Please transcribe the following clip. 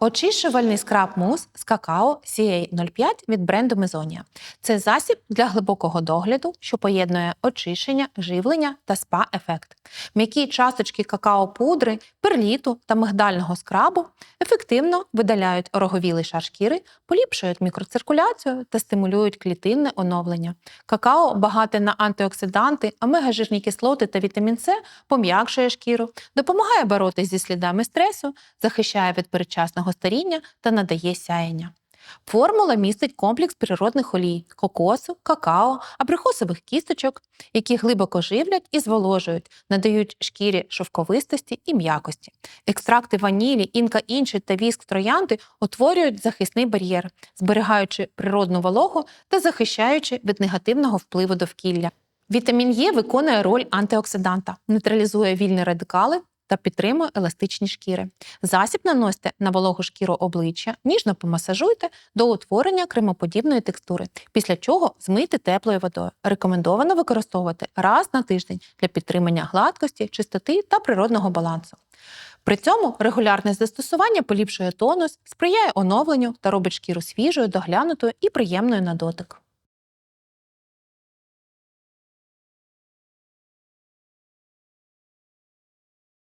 Очищувальний скраб мус з какао CA05 від бренду Мезонія. Це засіб для глибокого догляду, що поєднує очищення, живлення та спа-ефект. М'які часточки какао-пудри, перліту та мигдального скрабу ефективно видаляють ороговілий шар шкіри, поліпшують мікроциркуляцію та стимулюють клітинне оновлення. Какао багате на антиоксиданти, омега-жирні кислоти та вітамін С пом'якшує шкіру, допомагає боротися зі слідами стресу, захищає від передчасного старіння та надає сяєння. Формула містить комплекс природних олій кокосу, какао, абрикосових кісточок, які глибоко живлять і зволожують, надають шкірі шовковистості і м'якості. Екстракти ванілі, інка інший та віск троянди утворюють захисний бар'єр, зберігаючи природну вологу та захищаючи від негативного впливу довкілля. Вітамін Е виконує роль антиоксиданта, нейтралізує вільні радикали та підтримує еластичні шкіри. Засіб наносите на вологу шкіру обличчя, ніжно помасажуйте до утворення кремоподібної текстури, після чого змийте теплою водою. Рекомендовано використовувати раз на тиждень для підтримання гладкості, чистоти та природного балансу. При цьому регулярне застосування поліпшує тонус, сприяє оновленню та робить шкіру свіжою, доглянутою і приємною на дотик.